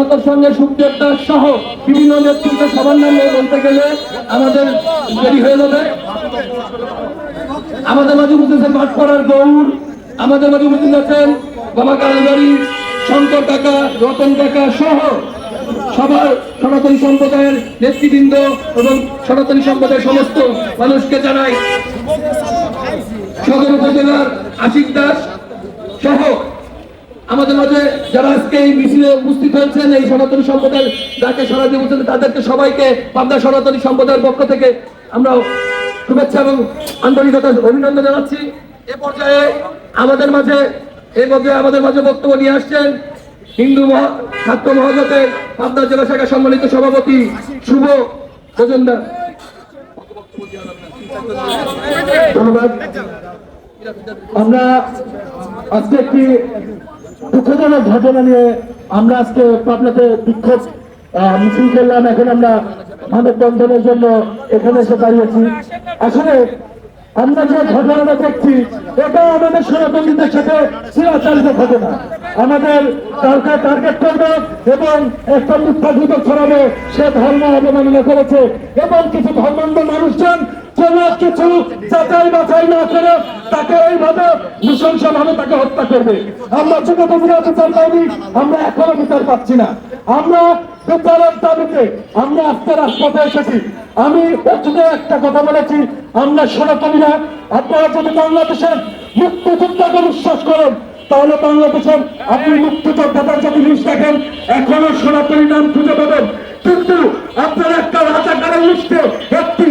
রতন সঙ্গে সুখদেব দাস সহ বিভিন্ন নেতৃত্ব সবার নামে বলতে গেলে আমাদের দেরি হয়ে যাবে। আমাদের মাঝে উপস্থিত আছেন ভাটপাড়ার গৌর, আমাদের মাঝে আছেন বাবা কালাবাড়ি, শঙ্কর কাকা, রতন কাকা সহ সবার সনাতনী সম্প্রদায়ের নেতৃবৃন্দ এবং সনাতনী সম্প্রদায়ের সমস্ত মানুষকে জানাই। সদর উপজেলার আশিক দাস সহ আমাদের মাঝে যারা আজকে এই মিছিলে উপস্থিত হয়েছেন, এই সনাতনী সম্প্রদায়ের যাকে সারা দিয়ে বলছেন, তাদেরকে সবাইকে পাবনা সনাতনী সম্প্রদায়ের পক্ষ থেকে আমরা শুভেচ্ছা এবং আন্তরিকতা অভিনন্দন জানাচ্ছি। এ পর্যায়ে আমাদের মাঝে, এ পর্যায়ে আমাদের মাঝে বক্তব্য নিয়ে আসছেন হিন্দু ছাত্র মহাজোটের পাবনা জেলা শাখা সম্মানিত সভাপতি শুভ মজুমদার। ধন্যবাদ। আমরা আজকে একটি দুঃখজনক ঘটনা নিয়ে আমরা আজকে পাবনাতে বিক্ষোভ মিছিল করলাম। এখন আমরা মানব বন্ধনের জন্য এখানে এসে দাঁড়িয়েছি। আসলে আমরা যে ঘটনাটা দেখছি, এটা আমাদের সনাতনীদের সাথে চিরাচারিত ঘটনা। আমাদের দরকার টার্গেট করবে এবং একটা মিথ্যাঘুত ছড়াবে, সে ধর্ম অবমাননা করেছে এবং কিছু ধর্মান্ধ মানুষজন কোন কিছু যাচাই বাছাই না করে তাকে এইভাবে নৃশংস ভাবে তাকে হত্যা করবে। আমরা ছোট বিচার পাইনি আমরা এখনও বিচার পাচ্ছি না। আমরা বিচারের দাবিতে আমরা আজকে রাজপথে এসেছি। আমি প্রথমে একটা কথা বলেছি, আমরা সনাতনীরা আপনারা যদি বাংলাদেশের মুক্তিযোদ্ধাকে বিশ্বাস করেন, তাহলে বাংলাদেশের আপনি মুক্তিযোদ্ধাদের যদি লিস্ট দেখেন, এখনও সনাতনী নাম খুঁজে পাবেন। কিন্তু আপনার একটা রাজাকারের লিস্টে একটি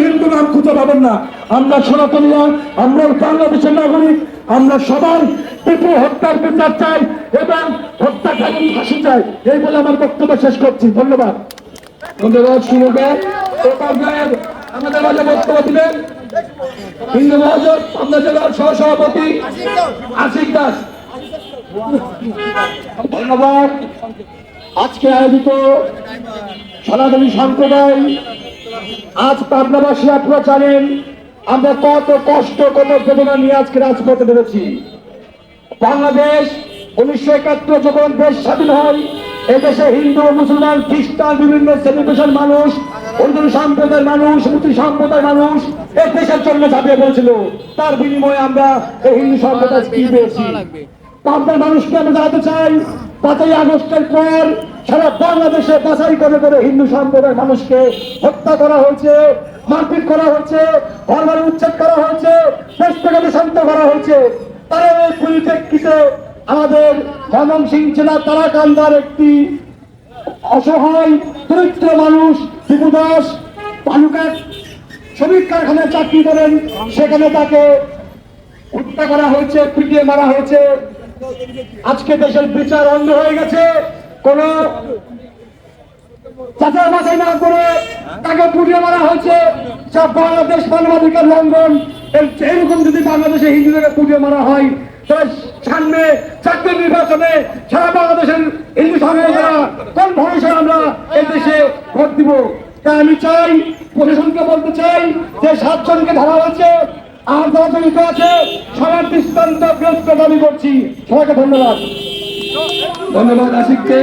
খুঁজে পাবেন না। আমরা সনাতনীরা আমরা বাংলাদেশের নাগরিক, আমরা সবাই পিপু হত্যার বিচার চাই এবং হত্যাকারী ফাঁসি চাই। এই বলে আমার বক্তব্য শেষ করছি। ধন্যবাদ। ধন্যবাদ। আজকে আয়োজিত সনাতনী সম্প্রদায় আজ পাবনাবাসী আপনারা জানেন, আমরা কত কষ্ট, কত বেদনা নিয়ে আজকে রাজপথে বেরোছি বাংলাদেশ উনিশশো একাত্তর যখন দেশ স্বাধীন হয়, এদেশে হিন্দু, মুসলমান, খ্রিস্টান, বিভিন্ন শ্রেণীপেশার মানুষ অন্য সম্প্রদায়ের মানুষ, মুসলিম সম্প্রদায়ের মানুষ এই দেশের জন্য ঝাঁপিয়ে পড়েছিল। তার বিনিময়ে আমরা এই হিন্দু সম্প্রদায় কি পেয়েছি? পাবনার মানুষকে আমরা জানাতে চাই, পাঁচই আগস্টের পর সারা বাংলাদেশে বাছাই করে করে হিন্দু সম্প্রদায়ের মানুষকে হত্যা করা হয়েছে, মারপিট করা হয়েছে, ঘরবাড়ি উচ্ছেদ করা হয়েছে দেশ শান্ত করা হয়েছে। তারা এই পরিপ্রেক্ষিতে আমাদের ময়মনসিং জেলা তারাকান্দার একটি অসহায়, দরিদ্র মানুষ শিবু দাস তালুকার শ্রমিক কারখানায় চাকরি করেন। সেখানে তাকে হত্যা করা হয়েছে, পিটিয়ে মারা হয়েছে। আজকে দেশের বিচার অন্ধ হয়ে গেছে। কোন মারা হয়, তাহলে নির্বাচনে বাংলাদেশের কোন আমরা এই দেশে ভোট আমি চাই, প্রশাসনকে বলতে চাই যে সাতজনকে ধরা হয়েছে আর যারা আছে, সবার দৃষ্টান্ত দাবি করছি। সবাইকে ধন্যবাদ। ধন্যবাদ আশিককে।